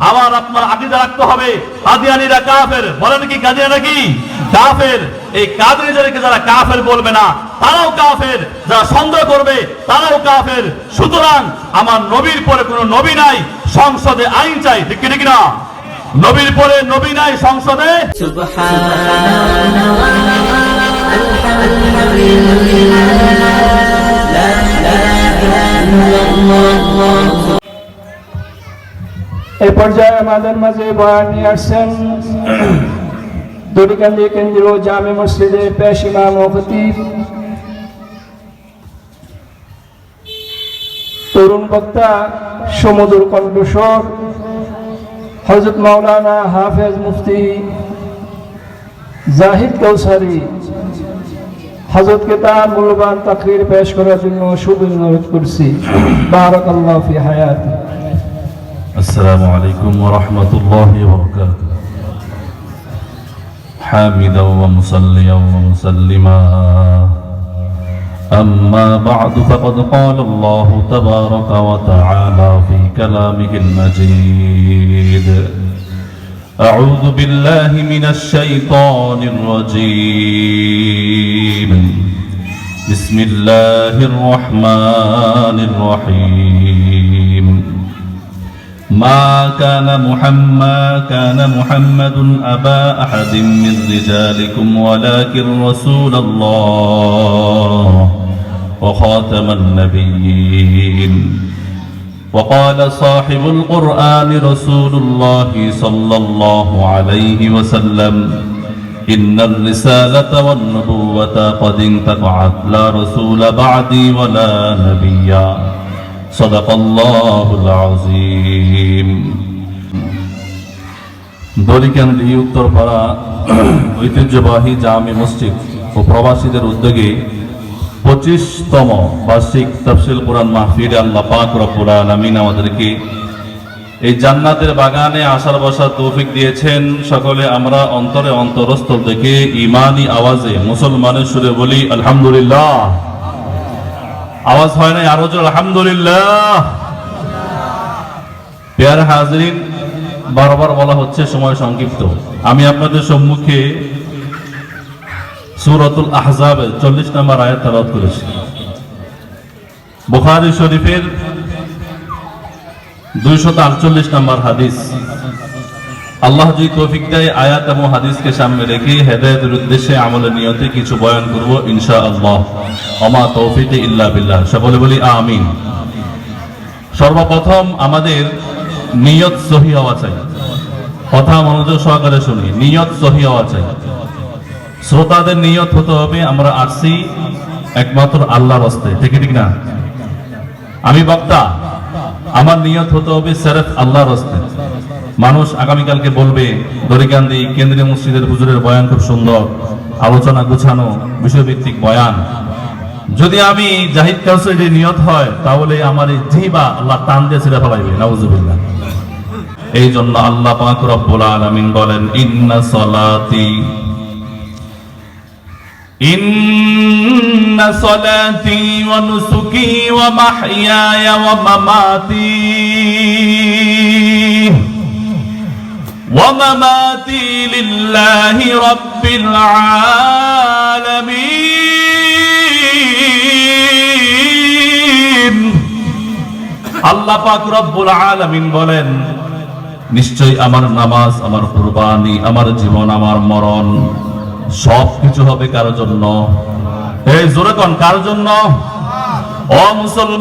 আমার আপনার আকিদা রাখতে হবে। কাদিয়ানিরা কাফের। বলেন কি কাদিয়ানিরা কি? কাফের। এই কাদিয়ানিদেরকে যারা কাফের বলবে না, তারাও কাফের। যারা সন্দেহ করবে, তারাও কাফের। সুতরাং আমার নবীর পরে কোনো নবী নাই, সংসদে আইন চাই। ঠিক কি না? নবীর পরে নবী নাই, সংসদে সুবহানাল্লাহ। পর্যায়ে আমাদের মাঝে বয়ান নিয়ে আসছেন। দড়িকান্দি কেন্দ্রীয় জামে মসজিদে পেশ ইমাম তরুণ বক্তা সমুদ্র কণ্ঠস্বর হজরত মাওলানা হাফেজ মুফতি জাহিদ কৌসারি হজরতকে তার মূল্যবান তাকরির পেশ করার জন্য শুভ অনুরোধ করছি বারাকাল্লাহ ফি হায়াতি। السلام عليكم ورحمة الله وبركاته. حامدا ومصليا ومسلما. أما بعد فقد قال الله تبارك وتعالى في كلامه المجيد أعوذ بالله من الشيطان الرجيم. بسم الله الرحمن الرحيم. ما كان محمد كان محمد أبا أحد من رجالكم ولكن رسول الله وخاتم النبيين. وقال صاحب القرآن رسول الله صلى الله عليه وسلم إن الرسالة والنبوة قد انقطعت لا رسول بعدي ولا نبيا. صدق الله العظيم. দলিকান্দি উত্তরপাড়া ঐতিহ্যবাহী জামে মসজিদ ও প্রবাসীদের উদ্যোগে পঁচিশতম বার্ষিক তফসিল কোরআন মাহফিরে আল্লাহ পাক রব্বুল আলামিন আমাদেরকে এই জান্নাতের বাগানে আসার বসার তৌফিক দিয়েছেন। সকলে আমরা অন্তরে অন্তরস্থল থেকে ইমানি আওয়াজে মুসলমানের সুরে বলি, আলহামদুলিল্লাহ। আওয়াজ হয় নাই, আরও আলহামদুলিল্লাহ। পেয়ার হাজরিন বারবার বলা হচ্ছে সময় সংক্ষিপ্ত। আমি আপনাদের সম্মুখে সুরতুল আহজাবের চল্লিশ নম্বর আয়াত তালাত করেছি। বুখারি শরীফের দুইশত আটচল্লিশ নম্বর হাদিস। আল্লাহ যদি তৌফিক দেয়, আয়াত এবং হাদিসকে সামনে রেখে হেদায়তের উদ্দেশ্যে আমলের নিয়তে কিছু বয়ান করব ইনশা আল্লাহ অমা তৌফিক ইল্লা বিল্লাহ। সকলে বলি আমিন। সর্বপ্রথম আমাদের নিয়ত সহি হওয়া চাই। কথা মনোযোগ সহকারে শুনি, নিয়ত সহি হওয়া চাই। শ্রোতাদের নিয়ত হতে হবে, আমরা আসছি একমাত্র আল্লাহর হস্তে, ঠিক ঠিক না? আমি বক্তা, আমার নিয়ত হতে হবে সেরেফ আল্লাহর হস্তে। মানুষ আগামীকালকে বলবে দরিকান্দি কেন্দ্রীয় মসজিদের হুজুরের বয়ান খুব সুন্দর, আলোচনা গুছানো, বিষয়ভিত্তিক বয়ান। যদি আমি জাহিদ কাউসাইডে নিয়ত হয় তাহলে আমার এই জিবা আল্লাহ টান দিয়ে ছেড়ে ফেলাইবে নাউজুবিল্লাহ এই জন্য আল্লাহ পাক রব্বুল আলামিন বলেন ইন্না সলাতি إن صلاتي ونسكي ومحياي ومماتي ومماتي لله رب العالمين আল্লাহ পাক রব্বুল আলামিন বলেন নিশ্চয় আমার নামাজ, আমার কুরবানি, আমার জীবন, আমার মরণ সব কিছু হবে কারোর জন্য? এই জোরে কন কারোর জন্য? ও মুসলমান,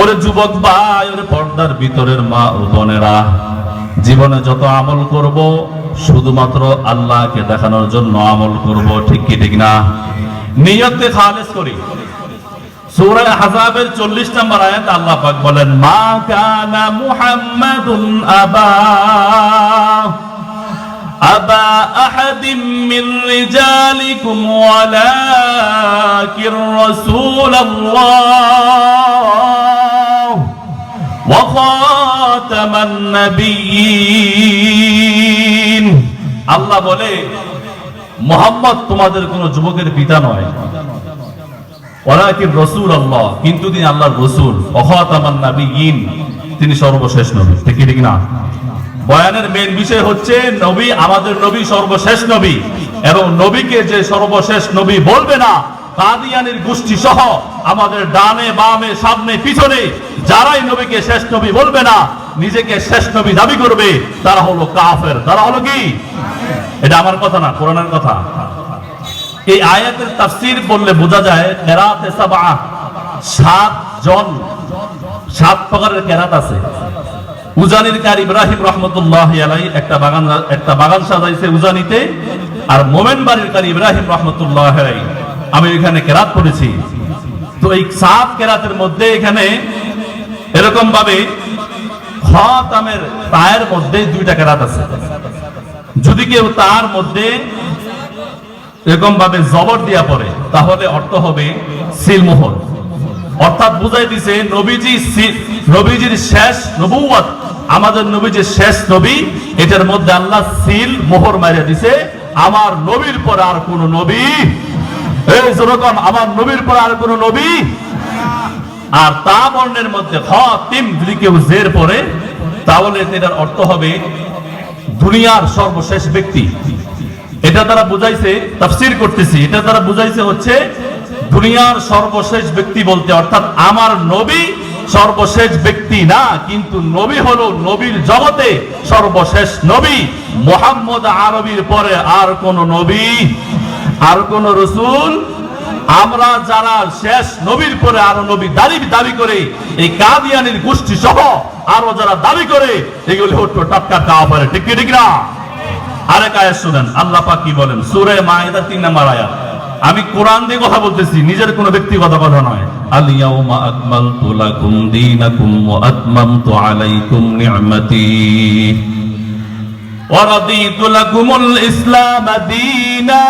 ওরে যুবক ভাই, ওরে পর্দার ভিতরের মা ও বোনেরা, জীবনে যত আমল করব, শুধুমাত্র আল্লাহকে দেখানোর জন্য আমল করব, ঠিক কি, ঠিক না? নিয়তকে খালেস করি। সূরা আহজাবের 40 নম্বর আয়াত বলেন, মা কানা আবা। আবা আহাদিম মিন রিজালিকুম ওয়ালাকির রাসূলুল্লাহ। আল্লাহ বলে, মোহাম্মদ তোমাদের কোন যুবকের পিতা নয়। ওলাকিন রসুল আল্লাহ কিন্তু তিনি আল্লাহর নাবিয়িন তিনি সর্বশেষ নবী। ঠিক না? বয়ানের মেন বিষয় হচ্ছে নবী আমাদের নবী সর্বশেষ নবী, এবং নবীকে যে সর্বশেষ নবী বলবে না, কাদিয়ানির গোষ্ঠী সহ আমাদের ডানে, বামে, সামনে, পিছনে, যারাই নবীকে শেষ নবী বলবে না, নিজেকে শেষ নবী দাবি করবে, তারা হলো কাফের। তারা হলো কি? এটা আমার কথা না, কোরআনের কথা। এই আয়াতের তাফসীর বললে বোঝা যায় কেরাতে সাবা সাত জন, সাত প্রকারের কেরাত আছে। উজানির কার ইব্রাহিম রহমতুল্লাহ আলাই একটা বাগান একটা বাগান সাজাইছে উজানিতে, আর মোমেন বাড়ির কার ইব্রাহিম রহমতুল্লাহ আলাই আমি এখানে কেরাত পড়েছি। তো এই সাত কেরাতের মধ্যে এখানে এরকম ভাবে খাতামের পায়ের মধ্যে দুইটা কেরাত আছে। যদি কেউ তার মধ্যে এরকম ভাবে জবর দিয়া পড়ে, তাহলে অর্থ হবে সিলমোহর। অর্থাৎ বুঝাই দিছে, নবীজি নবীজির শেষ নবুয়ত আমাদের নবীজির শেষ নবী, এটার মধ্যে আল্লাহ সিল মোহর মারিয়া দিছে, আমার নবীর পর আর কোন নবী। এই যেরকম আমার নবীর পর আর কোন নবী। আর তা বর্ণের মধ্যে হ তিম যদি কেউ জের পরে তাহলে এটার অর্থ হবে দুনিয়ার সর্বশেষ ব্যক্তি। এটা দ্বারা বুঝাইছে, তাফসির করতেছি, এটা দ্বারা বুঝাইছে হচ্ছে দুনিয়ার সর্বশেষ ব্যক্তি বলতে, অর্থাৎ আমার নবী সর্বশেষ ব্যক্তি না, কিন্তু নবী হলো নবীর জগতে সর্বশেষ নবী। মোহাম্মদ আরবির পরে আর কোন নবী, আর কোন রসুল। আমরা যারা শেষ নবীর পরে আরও নবী দাবি দাবি করে, এই কাদিয়ানির গোষ্ঠী সহ আরও যারা দাবি করে, এগুলি হচ্ছে টাটকা কাফারে। ঠিক ঠিক না? আরেক আয়াত শুনেন, আল্লাহ পাক কি বলেন? সূরা মাইদা 3 নম্বর আয়াত। আমি কোরআন দিয়ে কথা বলতেছি, নিজের কোনো ব্যক্তিগত কথা নয়। আল ইয়াউমা আকমালতু লাকুম দীনাকুম ওয়া আতমামতু আলাইকুম নি'মাতি। ওয়া রাদিতু লাকুমুল ইসলাম দীনা।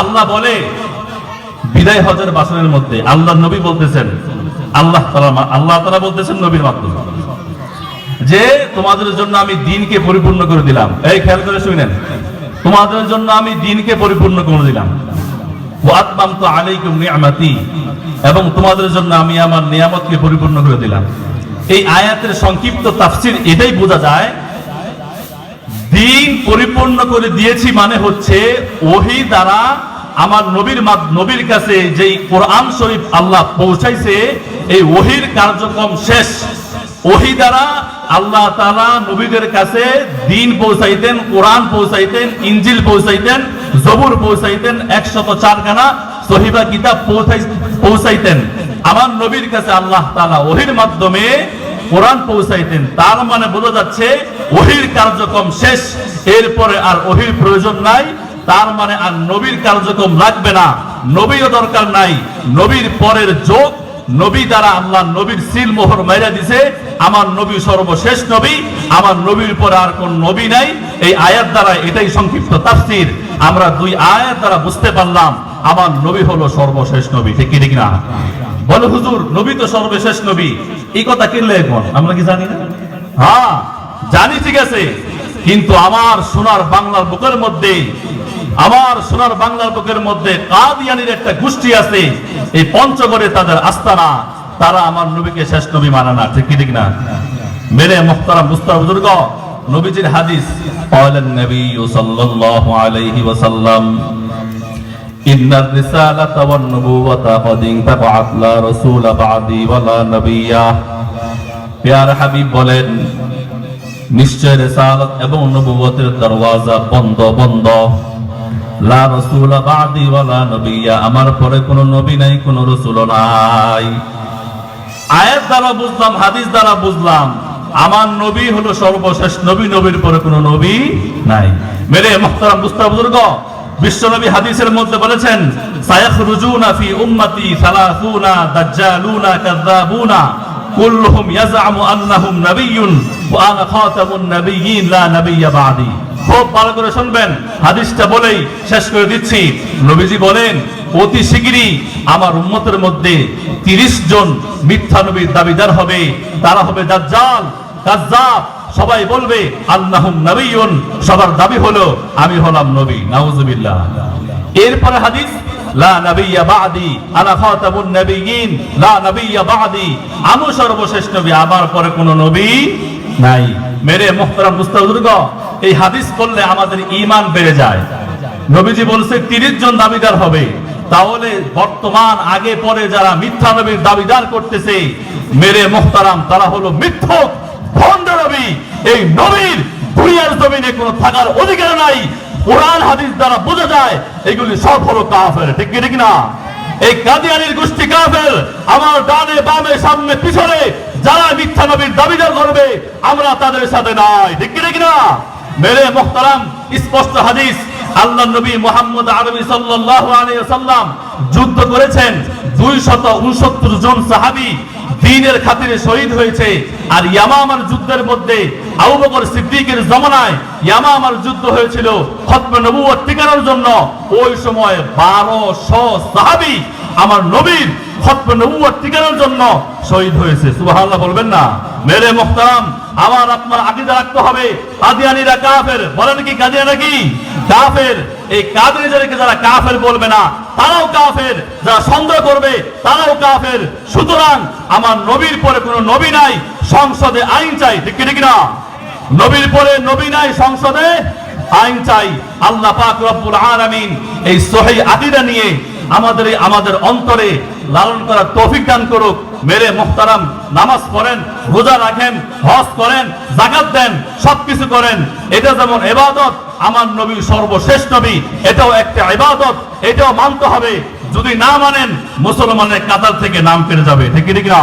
আল্লাহ বলে, বিদায় হজের বাসনের মধ্যে আল্লাহ নবী বলতেছেন, আল্লাহ তাআলা আল্লাহ তাআলা বলতেছেন নবীর মাধ্যমে। যে তোমাদের জন্য আমি দিনকে পরিপূর্ণ করে দিলাম। এই খেয়াল করে শুনেন। তোমাদের জন্য আমি দিনকে পরিপূর্ণ করে দিলাম। এবং তোমাদের জন্য আমি আমার নিয়ামতকে পরিপূর্ণ করে দিলাম। এই আয়াতের সংক্ষিপ্ত তাফসীর এটাই বোঝা যায়, দিন পরিপূর্ণ করে দিয়েছি মানে হচ্ছে ওহি দ্বারা আমার নবীর নবীর কাছে যেই কোরআন শরীফ আল্লাহ পৌঁছাইছে, এই ওহির কার্যক্রম শেষ। ওহি দ্বারা আল্লাহ তালা নবীদের কাছে দিন পৌঁছাইতেন, কোরআন পৌঁছাইতেন ইঞ্জিল পৌঁছাইতেন, জবুর পৌঁছাইতেন, একশত চারখানা সহিবা কিতাব পৌঁছাই পৌঁছাইতেন। আমার নবীর কাছে আল্লাহ তালা ওহির মাধ্যমে কোরআন পৌঁছাইতেন। তার মানে বোঝা যাচ্ছে ওহির কার্যক্রম শেষ, এরপরে আর ওহির প্রয়োজন নাই। তার মানে আর নবীর কার্যক্রম লাগবে না। নবীও দরকার নাই। নবীর পরের যোগ নবী দ্বারা আল্লাহ নবীর সিল মোহর মেরা দিছে। আমার নবী সর্বশেষ নবী, আমার নবীর পরে আর কোন নবী নাই। এই আয়াত দ্বারা এটাই সংক্ষিপ্ত তাফসীর। আমরা দুই আয়াত দ্বারা বুঝতে পারলাম, আমার নবী হলো সর্বশেষ নবী। ঠিক ঠিক না? বলে, হুজুর, নবী তো সর্বশেষ নবী। এই কথা কিনলে এখন আমরা কি জানি না? হ্যাঁ জানি ঠিক আছে। কিন্তু আমার সোনার বাংলার বুকের মধ্যে আমার সোনার বাংলার বুকের মধ্যে কাদিয়ানির একটা গোষ্ঠী আছে, এই পঞ্চগড়ে তাদের আস্তানা। তারা আমার নবীকে শেষ নবী মানে না, ঠিক ঠিক না? মেরে মুখতারা মুস্তার বুজুর্গ, নবীজির হাদিস নবী সাল্লাল্লাহু আলাইহি ওয়াসাল্লাম, ইন্নার ওয়ান নুবুওয়াতা বাদি ওয়ালা নবিয়্যা প্যার হাবিব বলেন, নিশ্চয় রেসালাত এবং নবুয়তের দরওয়াজা বন্ধ বন্ধ। লা বাদি ওয়ালা নবিয়্যা আমার পরে কোনো নবী নাই, কোনো রাসূল নাই। আয়াত দ্বারা বুঝলাম, হাদিস দ্বারা বুঝলাম, আমার নবী হলো সর্বশেষ নবী, নবীর পরে কোনো নবী নাই। মেরে মুহতারাম মুস্তাফা বুজুর্গ বিশ্বনবী হাদিসের মধ্যে বলেছেন, সায়াখরুজুনা ফি উম্মতি সালাসুনা দাজ্জালুনা কাযাবুনা খুব ভালো করে শুনবেন। হাদিসটা বলেই শেষ করে দিচ্ছি। নবীজি বলেন, অতি শিগগিরই আমার উম্মতের মধ্যে তিরিশ জন মিথ্যা নবীর দাবিদার হবে। তারা হবে দাজ্জাল, কাজ্জাব। সবাই বলবে আল্লাহুম নবিয়ুন সবার দাবি হলো, আমি হলাম নবী। নাউজুবিল্লাহ। এরপরে হাদিস লা নাবিয়্যা বাদি, আনা খাতামুন নাবিয়্যিন লা নাবিয়্যা বাদি, আমি সর্বশেষ নবী, আমার পরে কোনো নবী নাই। মেরে মুহতারাম মুস্তাহুজুরগ এই হাদিস পড়লে আমাদের ঈমান বেড়ে যায়। নবীজি বলছে 30 জন দাবিদার হবে। তাহলে বর্তমান, আগে পরে যারা মিথ্যা নবীর দাবিদার করতেছে, মেরে মুহতারাম, তারা হলো মিথ্যক ভণ্ড নবী। এই নবীর দুনিয়ার জমিনে কোনো থাকার অধিকার নাই। কোরআন হাদিস দ্বারা বোঝা যায়, এগুলি সব হলো কাফের। ঠিক কি, ঠিক না? এই কাদিয়ানির গোষ্ঠী কাফের, আমার ডানে বামে সামনে পিছনে যারা মিথ্যা নবীর দাবিদার করবে, আমরা তাদের সাথে নাই। ঠিক কি, ঠিক না? মেরে মোহতারাম, স্পষ্ট হাদিস, আল্লাহ নবী মোহাম্মদ আরবি আলাইহি সাল্লাম যুদ্ধ করেছেন 269 জন সাহাবি দিনের খাতিরে শহীদ হয়েছে, আর ইয়ামামার যুদ্ধের মধ্যে আবু বকর সিদ্দিকের জমানায় ইয়ামামার যুদ্ধ হয়েছিল জন্য। ওই সময় 1200 সাহাবী আমার জন্য শহীদ হয়েছে। বলবেন না। মেরে মুহতারাম, আমার আপনার আকীদা রাখতে হবে। কাদিয়ানীরা কাফের, বলেন কি কাদিয়ানা কি? কাফের, এই কাদিয়ানীদেরকে যারা কাফের বলবে না, তারাও কাফের। যারা সন্দেহ করবে, তারাও কাফের। সুতরাং আমার নবীর পরে কোনো নবী নাই সংসদে আইন চাই, ঠিক ঠিক না নবীর পরে নবী নাই সংসদে, আইন চাই। আল্লাহ পাক রব্বুল আলামিন এই সহিহ আকীদা নিয়ে আমাদের আমাদের অন্তরে লালন করার তৌফিক দান করুক। মেরে মুহতারাম, নামাজ পড়েন, রোজা রাখেন, হজ করেন জাকাত দেন, সবকিছু করেন। এটা যেমন এবাদত আমার নবী সর্বশেষ নবী, এটাও একটা ইবাদত, এটাও মানতে হবে। যদি না মানেন, মুসলমানের কাতার থেকে নাম কেটে যাবে, ঠিক না